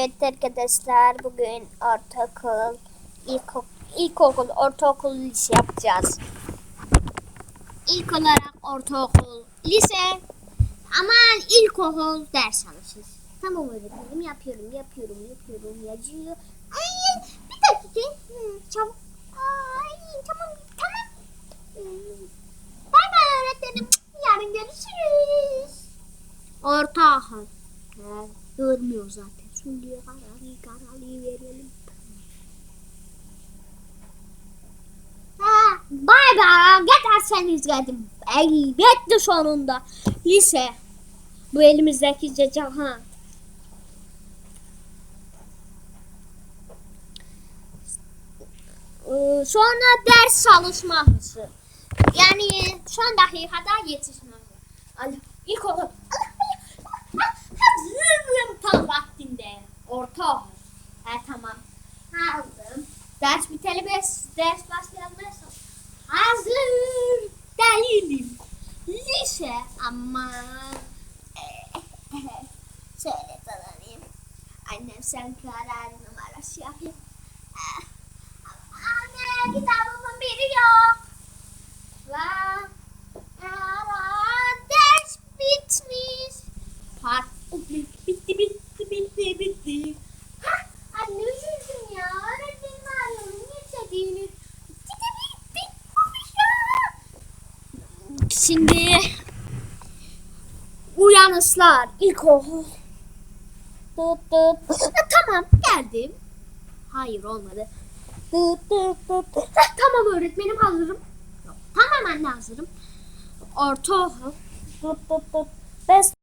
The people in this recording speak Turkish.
Evet arkadaşlar bugün ortaokul, ilkokul, ilkokul, ortaokul, lise yapacağız. İlk olarak ortaokul, lise, aman ilkokul ders çalışırız. Tamam öğretmenim yapıyorum, yapıyorum, yapıyorum, yazıyor. Ay bir dakika. Hı, çabuk. Ay tamam, tamam. Hmm. Bay bay öğretmenim. Yarın görüşürüz. Ortaokul. He, görmüyor zaten. Şimdi kararı kararı verelim. Ha, bay bay. Giderseniz gidin. Elbette sonunda. Lise. Bu elimizdeki cecahan. Ee, Sonra ders çalışması. Yani son dakikada yetişmesi. Allah, ilk okul. Okul. Ha tamam. Hazırım. Ders biteli beş, ders başlayalım. Hazır. Değilim. Lise ama şöyle dolanayım. Annem sen karar numarası yapayım. Ah, Anne kitabımın Şimdi uyanışlar tut. Ha, tamam geldim. Hayır olmadı. Tamam öğretmenim hazırım. Tamam anne hazırım. Tut. Best